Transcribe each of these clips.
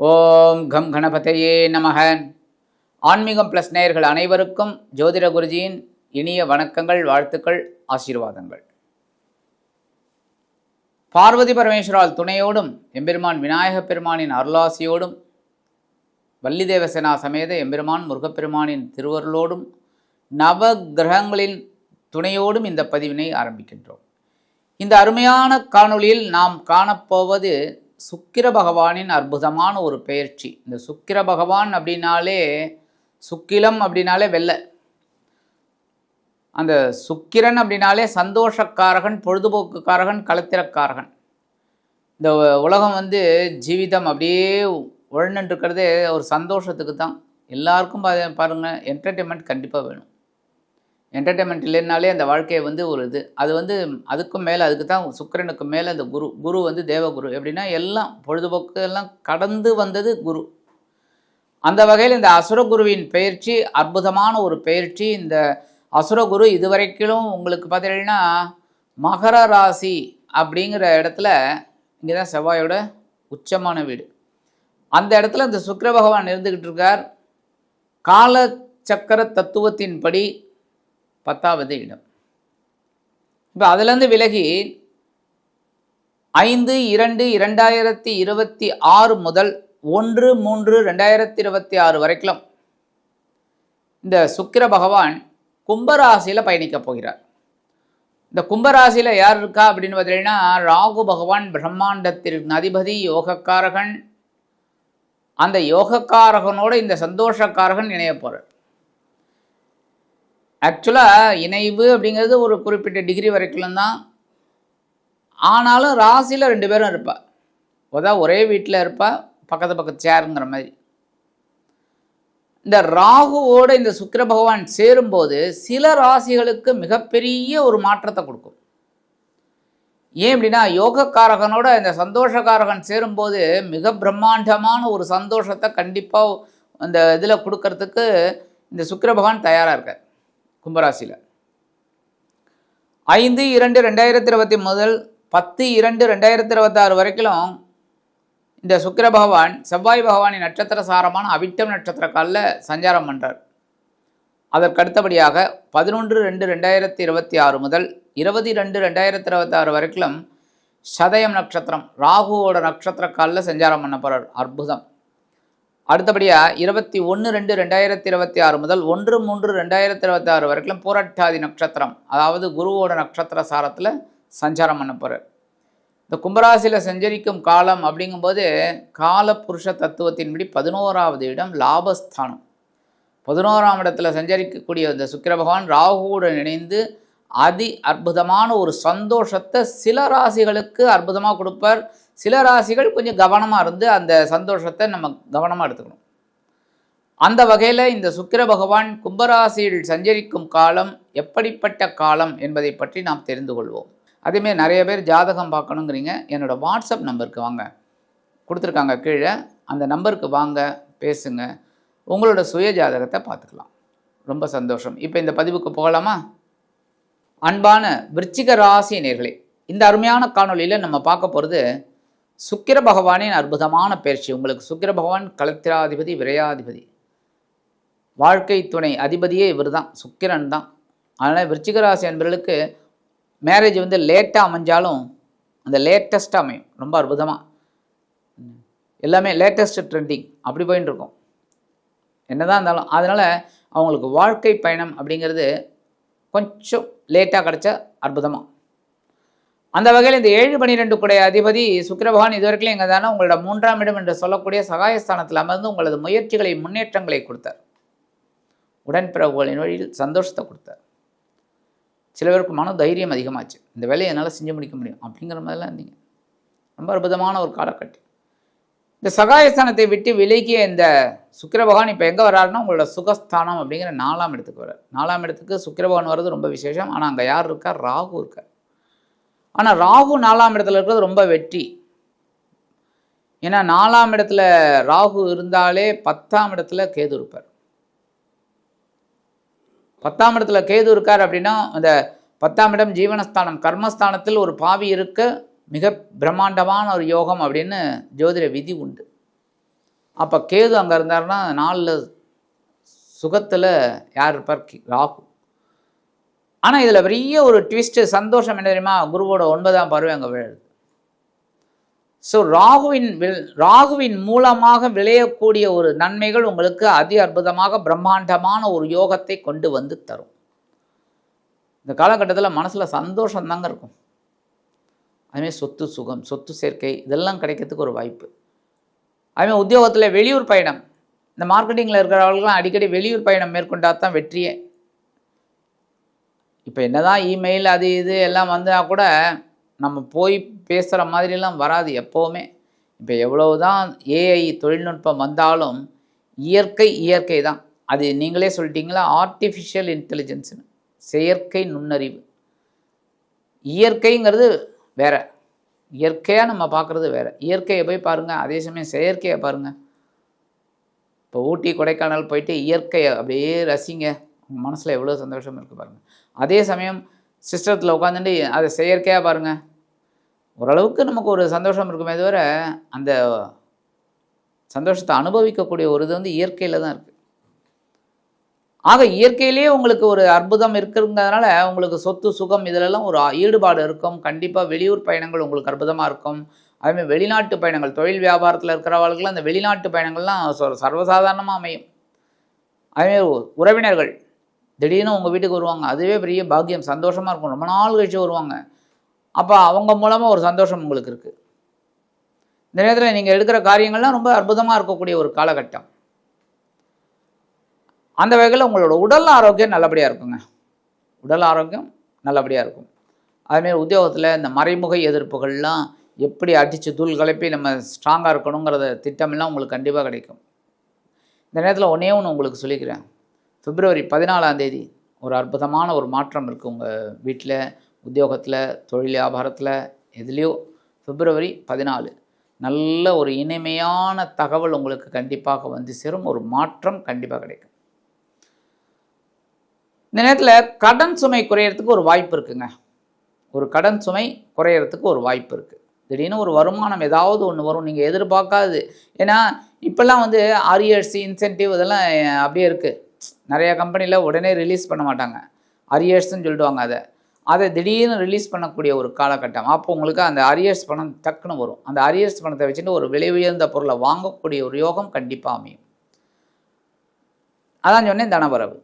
ஓம் come கணபதையே நமக. ஆன்மீகம் plus நேயர்கள் அனைவருக்கும் ஜோதிட குருஜியின் இனிய வணக்கங்கள் வாழ்த்துக்கள் ஆசீர்வாதங்கள். பார்வதி பரமேஸ்வரால் துணையோடும் எம்பெருமான் விநாயகப் பெருமானின் அருளாசியோடும் வள்ளி தேவசேனா சமேத எம்பெருமான் முருகப்பெருமானின் திருவருளோடும் நவ கிரகங்களின் துணையோடும் இந்த பதிவினை ஆரம்பிக்கின்றோம். இந்த அருமையான காணொளியில் நாம் காணப்போவது சுக்கிர பகவானின் அற்புதமான ஒரு பெயர்ச்சி இந்த சுக்கிர பகவான் அப்படின்னாலே சுக்கிலம் அப்படின்னாலே வெள்ளை. அந்த சுக்கிரன் அப்படின்னாலே சந்தோஷக்காரகன் பொழுதுபோக்குக்காரகன் களத்திரக்காரகன் இந்த உலகம் வந்து ஜீவிதம் அப்படியே உழந்துட்டு ஒரு சந்தோஷத்துக்கு தான் எல்லாருக்கும் பாருங்கள் என்டர்டெயின்மெண்ட் கண்டிப்பாக வேணும். என்டர்டெயின்மெண்ட் இல்லைனாலே அந்த வாழ்க்கையை வந்து ஒரு இது. அது வந்து அதுக்கும் மேலே அதுக்கு தான் சுக்கிரனுக்கு மேலே அந்த குரு குரு வந்து தேவகுரு. எப்படின்னா எல்லாம் பொழுதுபோக்கு எல்லாம் கடந்து வந்தது குரு. அந்த வகையில் இந்த அசுரகுருவின் பயிற்சி அற்புதமான ஒரு பயிற்சி இந்த அசுரகுரு இதுவரைக்கிலும் உங்களுக்கு பார்த்தீங்கன்னா மகர ராசி அப்படிங்கிற இடத்துல இங்கே தான் செவ்வாயோட உச்சமான வீடு. அந்த இடத்துல இந்த சுக்கர பகவான் இருந்துக்கிட்டு இருக்கார். கால சக்கர தத்துவத்தின்படி பத்தாவது இடம். இப்போ அதுலேருந்து விலகி ஐந்து இரண்டு இரண்டாயிரத்தி இருபத்தி ஆறு முதல் ஒன்று மூன்று ரெண்டாயிரத்தி இருபத்தி ஆறு வரைக்கும் இந்த சுக்கிர பகவான் கும்பராசியில் பயணிக்க போகிறார். இந்த கும்பராசியில் யார் இருக்கா அப்படின்னு பார்த்தீங்கன்னா ராகு பகவான் பிரம்மாண்டத்திற்கு அதிபதி யோகக்காரகன். அந்த யோகக்காரகனோட இந்த சந்தோஷக்காரகன் இணைய போகிறார் ஆக்சுவலாக இணைவு அப்படிங்கிறது ஒரு குறிப்பிட்ட டிகிரி வரைக்கும் தான் ஆனாலும் ராசியில் ரெண்டு பேரும் இருப்பா. அதான் ஒரே வீட்டில் இருப்பா பக்கத்து பக்கத்து சேருங்கிற மாதிரி. இந்த ராகுவோட இந்த சுக்கிர பகவான் சேரும்போது சில ராசிகளுக்கு மிகப்பெரிய ஒரு மாற்றத்தை கொடுக்கும். ஏன் அப்படின்னா யோகக்காரகனோட இந்த சந்தோஷக்காரகன் சேரும்போது மிக பிரம்மாண்டமான ஒரு சந்தோஷத்தை கண்டிப்பாக அந்த இதில் கொடுக்கறதுக்கு இந்த சுக்கிர பகவான் தயாராக இருக்கார். கும்பராசியில். ஐந்து இரண்டு ரெண்டாயிரத்தி இருபத்தி முதல் பத்து இரண்டு ரெண்டாயிரத்தி இருபத்தாறு வரைக்கும் இந்த சுக்கிர பகவான் செவ்வாய் பகவானின் நட்சத்திர சாரமான அவிட்டம் நட்சத்திர காலில் சஞ்சாரம் பண்ணுறார் அதற்கு அடுத்தபடியாக பதினொன்று ரெண்டு ரெண்டாயிரத்தி இருபத்தி ஆறு முதல் இருபது ரெண்டு ரெண்டாயிரத்தி இருபத்தாறு வரைக்கும் சதயம் நட்சத்திரம் ராகுவோட நட்சத்திர காலில் சஞ்சாரம் பண்ண போகிறார் அற்புதம். அடுத்தபடியாக இருபத்தி ஒன்று ரெண்டு ரெண்டாயிரத்தி இருபத்தி ஆறு முதல் ஒன்று மூன்று ரெண்டாயிரத்தி இருபத்தி ஆறு வரைக்கும் பூரட்டாதி நட்சத்திரம் அதாவது குருவோட நட்சத்திர சாரத்தில் சஞ்சாரம் பண்ண போகிறார் இந்த கும்பராசியில் சஞ்சரிக்கும் காலம் அப்படிங்கும்போது கால புருஷ தத்துவத்தின்படி பதினோராவது இடம் லாபஸ்தானம். பதினோராம் இடத்துல சஞ்சரிக்கக்கூடிய இந்த சுக்கிர பகவான் ராகுவுடன் இணைந்து அதி அற்புதமான ஒரு சந்தோஷத்தை சில ராசிகளுக்கு அற்புதமாக கொடுப்பார். சில ராசிகள் கொஞ்சம் கவனமாக இருந்து அந்த சந்தோஷத்தை நம்ம கவனமாக எடுத்துக்கணும். அந்த வகையில் இந்த சுக்கிர பகவான் கும்பராசியில் சஞ்சரிக்கும் காலம் எப்படிப்பட்ட காலம் என்பதை பற்றி நாம் தெரிந்து கொள்வோம். அதேமாரி நிறைய பேர் ஜாதகம் பார்க்கணுங்கிறீங்க. என்னோடய வாட்ஸ்அப் நம்பருக்கு வாங்க. கொடுத்துருக்காங்க கீழே. அந்த நம்பருக்கு வாங்க பேசுங்க. உங்களோட சுய ஜாதகத்தை பார்த்துக்கலாம். ரொம்ப சந்தோஷம். இப்போ இந்த பதிவுக்கு போகலாமா? அன்பான விருச்சிக ராசி நேர்களே இந்த அருமையான காணொளியில் நம்ம பார்க்க போகிறது சுக்கிர பகவானின் அற்புதமான பயிற்சி. உங்களுக்கு சுக்கிர பகவான் கலத்திராதிபதி விரையாதிபதி. வாழ்க்கை துணை அதிபதியே இவர் தான் சுக்கிரன் தான். அதனால் விருச்சிக ராசி என்பவர்களுக்கு மேரேஜ் வந்து லேட்டாக அமைஞ்சாலும் அந்த லேட்டஸ்ட்டாக அமையும். ரொம்ப அற்புதமாக எல்லாமே லேட்டஸ்ட் ட்ரெண்டிங் அப்படி போயின்னு இருக்கும். என்னதான் இருந்தாலும். அதனால் அவங்களுக்கு வாழ்க்கை பயணம் அப்படிங்கிறது கொஞ்சம் லேட்டாக கிடச்ச அற்புதமாக அந்த வகையில் இந்த ஏழு பனிரெண்டு குடைய அதிபதி சுக்கிரபகவான் இதுவரைக்கும் எங்கே தானே உங்களோட மூன்றாம் இடம் என்று சொல்லக்கூடிய சகாயஸ்தானத்தில் அமர்ந்து உங்களது முயற்சிகளை முன்னேற்றங்களை கொடுத்தார். உடன்பிறவுகளின் வழியில் சந்தோஷத்தை கொடுத்தார். சில பேருக்கு மன தைரியம் அதிகமாச்சு. இந்த வேலையை என்னால் செஞ்சு முடிக்க முடியும். அப்படிங்கிற மாதிரிலாம் இருந்தீங்க. ரொம்ப அற்புதமான ஒரு காலக்கட்டம் இந்த சகாயஸ்தானத்தை விட்டு விலகிய இந்த சுக்கிர பகவான் இப்போ எங்கே வராருன்னா உங்களோட சுகஸ்தானம் அப்படிங்கிற நாலாம் இடத்துக்கு வர நாலாம் இடத்துக்கு சுக்கிர பகவான் வர்றது ரொம்ப விசேஷம். ஆனால் அங்கே யார் இருக்கார் ராகு இருக்கார். ஆனால் ராகு நாலாம் இடத்துல இருக்கிறது ரொம்ப வெற்றி. ஏன்னா நாலாம் இடத்துல ராகு இருந்தாலே பத்தாம் இடத்துல கேது இருப்பார். பத்தாம் இடத்துல கேது இருக்கார் அப்படின்னா அந்த பத்தாம் இடம் ஜீவனஸ்தானம். கர்மஸ்தானத்தில் ஒரு பாவி இருக்க மிக பிரம்மாண்டமான ஒரு யோகம் அப்படின்னு ஜோதிட விதி உண்டு. அப்போ கேது அங்கே இருந்தாருன்னா நாலில் சுகத்தில் யார் இருப்பார்? ராகு. ஆனால் இதில் பெரிய ஒரு ட்விஸ்ட்டு சந்தோஷம் என்ன தெரியுமா? குருவோட ஒன்பதாம் பார்வை அங்கே விழுது. ஸோ ராகுவின் வில் ராகுவின் மூலமாக விளையக்கூடிய ஒரு நன்மைகள் உங்களுக்கு அதி அற்புதமாக பிரம்மாண்டமான ஒரு யோகத்தை கொண்டு வந்து தரும். இந்த காலகட்டத்தில் மனசில் சந்தோஷம் தாங்க இருக்கும். அதுமாதிரி சொத்து சுகம் சொத்து சேர்க்கை இதெல்லாம் கிடைக்கிறதுக்கு ஒரு வாய்ப்பு. அதுமாதிரி உத்தியோகத்தில் வெளியூர் பயணம். இந்த மார்க்கெட்டிங்கில் இருக்கிறவர்களுக்கெல்லாம் அடிக்கடி வெளியூர் பயணம் மேற்கொண்டா தான் வெற்றியே. இப்போ என்னதான் இமெயில் அது இது எல்லாம் வந்தால் கூட நம்ம போய் பேசுகிற மாதிரிலாம் வராது எப்போவுமே. இப்போ எவ்வளவு தான் ஏஐ தொழில்நுட்பம் வந்தாலும் இயற்கை இயற்கை தான். அது நீங்களே சொல்லிட்டீங்களா? ஆர்டிஃபிஷியல் இன்டெலிஜென்ஸ்னு செயற்கை நுண்ணறிவு. இயற்கைங்கிறது வேற. இயற்கையாக நம்ம பார்க்குறது வேற. இயற்கையை போய் பாருங்கள் அதே சமயம் செயற்கையை பாருங்கள் இப்போ ஊட்டி கொடைக்கானல் போயிட்டு இயற்கையை அப்படியே ரசிங்க. உங்கள் மனசில் எவ்வளோ சந்தோஷம் இருக்குது பாருங்கள் அதே சமயம் சிஸ்டத்தில் உட்காந்துட்டு அதை செயற்கையாக பாருங்கள் ஓரளவுக்கு நமக்கு ஒரு சந்தோஷம் இருக்குமே தவிர அந்த சந்தோஷத்தை அனுபவிக்கக்கூடிய ஒரு இது வந்து இயற்கையில் தான் இருக்குது ஆக இயற்கையிலேயே உங்களுக்கு ஒரு அற்புதம் இருக்குங்கிறதுனால உங்களுக்கு சொத்து சுகம் இதிலெல்லாம் ஒரு ஈடுபாடு இருக்கும். கண்டிப்பாக வெளியூர் பயணங்கள் உங்களுக்கு அற்புதமாக இருக்கும். அதுமாதிரி வெளிநாட்டு பயணங்கள் தொழில் வியாபாரத்தில் இருக்கிறவர்களுக்குலாம் அந்த வெளிநாட்டு பயணங்கள்லாம் சர்வசாதாரணமாக அமையும். அதுமாரி உறவினர்கள் திடீர்னு உங்கள் வீட்டுக்கு வருவாங்க. அதுவே பெரிய பாக்கியம் சந்தோஷமாக இருக்கும். ரொம்ப நாள் கழிச்சு வருவாங்க. அப்போ அவங்க மூலமாக ஒரு சந்தோஷம் உங்களுக்கு இருக்குது இந்த நேரத்தில் நீங்கள் எடுக்கிற காரியங்கள்லாம் ரொம்ப அற்புதமாக இருக்கக்கூடிய ஒரு காலகட்டம். அந்த வகையில் உங்களோட உடல் ஆரோக்கியம் நல்லபடியாக இருக்குங்க. உடல் ஆரோக்கியம் நல்லபடியாக இருக்கும். அதுமாரி உத்தியோகத்தில் இந்த மறைமுக எதிர்ப்புகள்லாம் எப்படி அடித்து தூள் கலப்பி நம்ம ஸ்ட்ராங்காக இருக்கணுங்கிறத திட்டமெல்லாம் உங்களுக்கு கண்டிப்பாக கிடைக்கும். இந்த நேரத்தில் ஒன்றே ஒன்று உங்களுக்கு சொல்லிக்கிறேன். பிப்ரவரி பதினாலாம் தேதி ஒரு அற்புதமான ஒரு மாற்றம் இருக்குது உங்கள் வீட்டில் உத்தியோகத்தில் தொழில் வியாபாரத்தில் எதுலேயோ பிப்ரவரி பதினாலு. நல்ல ஒரு இனிமையான தகவல் உங்களுக்கு கண்டிப்பாக வந்து சேரும். ஒரு மாற்றம் கண்டிப்பாக கிடைக்கும். இந்த நேரத்தில் கடன் சுமை குறையறதுக்கு ஒரு வாய்ப்பு இருக்குங்க. ஒரு கடன் சுமை குறையறதுக்கு ஒரு வாய்ப்பு இருக்குது திடீர்னு ஒரு வருமானம் ஏதாவது ஒன்று வரும். நீங்கள் எதிர்பார்க்காது ஏன்னா இப்போல்லாம் வந்து அரியர்ஸி இன்சென்டிவ் இதெல்லாம் அப்படியே இருக்குது நிறையா கம்பெனியில் உடனே ரிலீஸ் பண்ண மாட்டாங்க. அரியர்ஸ்னு சொல்லிடுவாங்க அதை. அதை திடீர்னு ரிலீஸ் பண்ணக்கூடிய ஒரு காலகட்டம். அப்போ உங்களுக்கு அந்த அரியர்ஸ் பணம் டக்குன்னு வரும். அந்த அரியர்ஸ் பணத்தை வச்சுட்டு ஒரு விலை உயர்ந்த பொருளை வாங்கக்கூடிய ஒரு யோகம் கண்டிப்பாக அமையும். அதான் சொன்னேன் தனவரவு.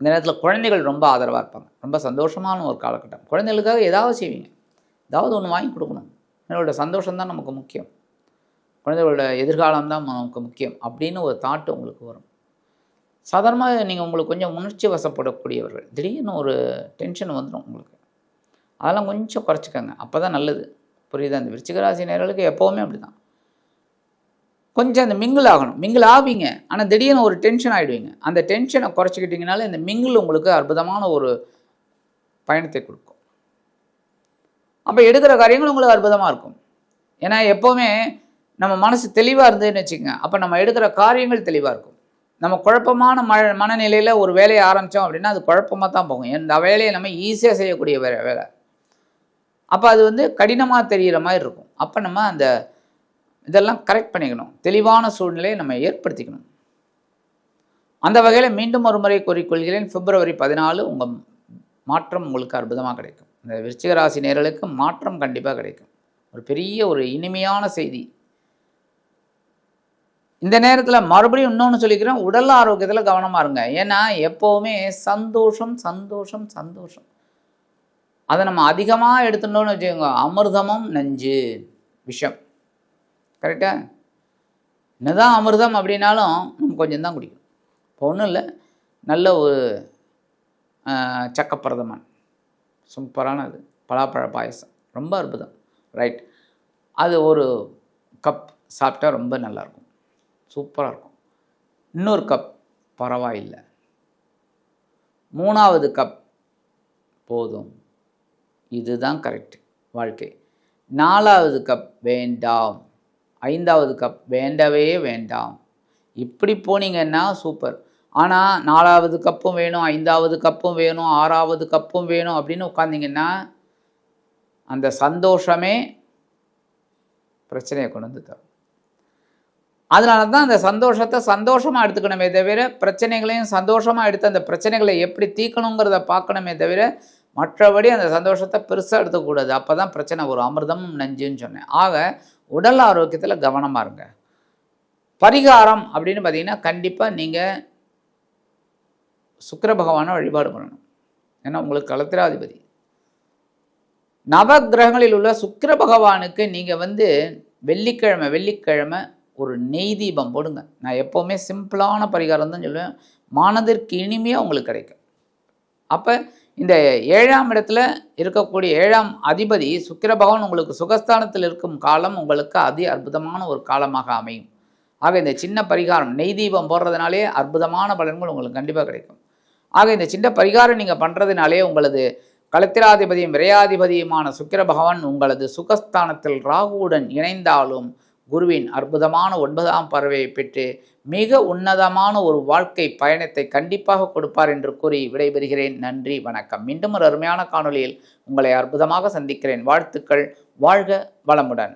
இந்த நேரத்தில் குழந்தைகள் ரொம்ப ஆதரவாக இருப்பாங்க. ரொம்ப சந்தோஷமான ஒரு காலகட்டம். குழந்தைகளுக்காக ஏதாவது செய்வீங்க. ஏதாவது ஒன்று வாங்கி கொடுக்கணும். என்னோட சந்தோஷம் தான் நமக்கு முக்கியம். குழந்தைகளோட எதிர்காலம் தான் நமக்கு முக்கியம் அப்படின்னு ஒரு தாட்டு உங்களுக்கு வரும். சாதாரணமாக நீங்கள் உங்களுக்கு கொஞ்சம் உணர்ச்சி வசப்படக்கூடியவர்கள். திடீர்னு ஒரு டென்ஷன் வந்துடும் உங்களுக்கு. அதெல்லாம் கொஞ்சம் குறைச்சிக்கோங்க. அப்போ தான் நல்லது. புரியுதா? அந்த விருச்சிகராசி நேர்களுக்கு எப்போவுமே அப்படி தான் கொஞ்சம் அந்த மிங்கிள் ஆகணும். மிங்கிள் ஆவீங்க. ஆனால் திடீர்னு ஒரு டென்ஷன் ஆகிடுவீங்க அந்த டென்ஷனை குறைச்சிக்கிட்டிங்கனால இந்த மிங்கிள் உங்களுக்கு அற்புதமான ஒரு பயணத்தை கொடுக்கும். அப்போ எடுக்கிற காரியங்கள் உங்களுக்கு அற்புதமாக இருக்கும். ஏன்னா எப்போவுமே நம்ம மனசு தெளிவாக இருந்ததுன்னு வச்சுக்கோங்க. அப்போ நம்ம எடுக்கிற காரியங்கள் தெளிவாக இருக்கும். நம்ம குழப்பமான ம மனநிலையில் ஒரு வேலையை ஆரம்பித்தோம் அப்படின்னா அது குழப்பமாக தான் போகும். இந்த வேலையை நம்ம ஈஸியாக செய்யக்கூடிய வேலை. வேலை அப்போ அது வந்து கடினமாக தெரிகிற மாதிரி இருக்கும். அப்போ நம்ம அந்த இதெல்லாம் கரெக்ட் பண்ணிக்கணும். தெளிவான சூழ்நிலையை நம்ம ஏற்படுத்திக்கணும். அந்த வகையில் மீண்டும் ஒரு முறை கூறிக்கொள்கிறேன் பிப்ரவரி பதினாலு உங்கள் மாற்றம் உங்களுக்கு அற்புதமாக கிடைக்கும். இந்த விருச்சிகராசி நேர்களுக்கு மாற்றம் கண்டிப்பாக கிடைக்கும். ஒரு பெரிய ஒரு இனிமையான செய்தி. இந்த நேரத்தில் மறுபடியும் இன்னொன்று சொல்லிக்கிறேன். உடல் ஆரோக்கியத்தில் கவனமாக இருங்க. ஏன்னா எப்போவுமே சந்தோஷம் சந்தோஷம் சந்தோஷம். அதை நம்ம அதிகமாக எடுத்துட்டோம்னு வச்சுக்கோங்க. அமிர்தமும் நஞ்சு விஷம். கரெக்டாக என்னதான் அமிர்தம் அப்படின்னாலும் நம்ம கொஞ்சம் தான் குடிக்கணும். இப்போ ஒன்றும் இல்லை. நல்ல ஒரு சக்கப்பிரதமன். சூப்பரான அது. பலாப்பழ பாயசம். ரொம்ப அற்புதம். ரைட். அது ஒரு கப் சாப்பிட்டா ரொம்ப நல்லாயிருக்கும். சூப்பராக இருக்கும். இன்னொரு கப் பரவாயில்லை. மூணாவது கப் போதும். இதுதான் கரெக்ட் வாழ்க்கை. நாலாவது கப் வேண்டாம். ஐந்தாவது கப் வேண்டவே வேண்டாம். இப்படி போனீங்கன்னா சூப்பர் ஆனால் நாலாவது கப்பும் வேணும் ஐந்தாவது கப்பும் வேணும் ஆறாவது கப்பும் வேணும் அப்படின்னு உட்காந்திங்கன்னா அந்த சந்தோஷமே பிரச்சனையை கொண்டு வந்து தரும். அதனால தான் அந்த சந்தோஷத்தை சந்தோஷமாக எடுத்துக்கணுமே தவிர பிரச்சனைகளையும் சந்தோஷமாக எடுத்து அந்த பிரச்சனைகளை எப்படி தீர்க்கணுங்கிறத பார்க்கணுமே தவிர மற்றபடி அந்த சந்தோஷத்தை பெருசாக எடுத்துக்கூடாது. அப்போ தான் பிரச்சனை வரும். அமிர்தமும் நஞ்சுன்னு சொன்னேன். ஆக உடல் ஆரோக்கியத்தில் கவனமாக இருங்க. பரிகாரம் அப்படின்னு பார்த்தீங்கன்னா கண்டிப்பாக நீங்கள் சுக்கிர பகவானை வழிபாடு பண்ணணும். ஏன்னா உங்களுக்கு கலத்திராதிபதி. நவ கிரகங்களில் உள்ள சுக்கர பகவானுக்கு நீங்கள் வந்து வெள்ளிக்கிழமை வெள்ளிக்கிழமை ஒரு நெய் தீபம் போடுங்க. நான் எப்போவுமே சிம்பிளான பரிகாரம் தான் சொல்லுவேன். மனதிற்கு இனிமையாக உங்களுக்கு கிடைக்கும். அப்போ இந்த ஏழாம் இடத்துல இருக்கக்கூடிய ஏழாம் அதிபதி சுக்கிர பகவான் உங்களுக்கு சுகஸ்தானத்தில் இருக்கும் காலம் உங்களுக்கு அதி அற்புதமான ஒரு காலமாக அமையும். ஆக இந்த சின்ன பரிகாரம் நெய் தீபம் போடுறதுனாலே அற்புதமான பலன்கள் உங்களுக்கு கண்டிப்பாக கிடைக்கும். ஆக இந்த சின்ன பரிகாரம் நீங்கள் பண்ணுறதுனாலே உங்களது களத்திராதிபதியும் விரையாதிபதியுமான சுக்கிர பகவான் உங்களது சுகஸ்தானத்தில் ராகுவுடன் இணைந்தாலும் குருவின் அற்புதமான ஒன்பதாம் பறவையை பெற்று மிக உன்னதமான ஒரு வாழ்க்கை பயணத்தை கண்டிப்பாக கொடுப்பார் என்று கூறி விடைபெறுகிறேன். நன்றி வணக்கம். மீண்டும் ஒரு அருமையான காணொளியில் உங்களை அற்புதமாக சந்திக்கிறேன். வாழ்த்துக்கள். வாழ்க வளமுடன்.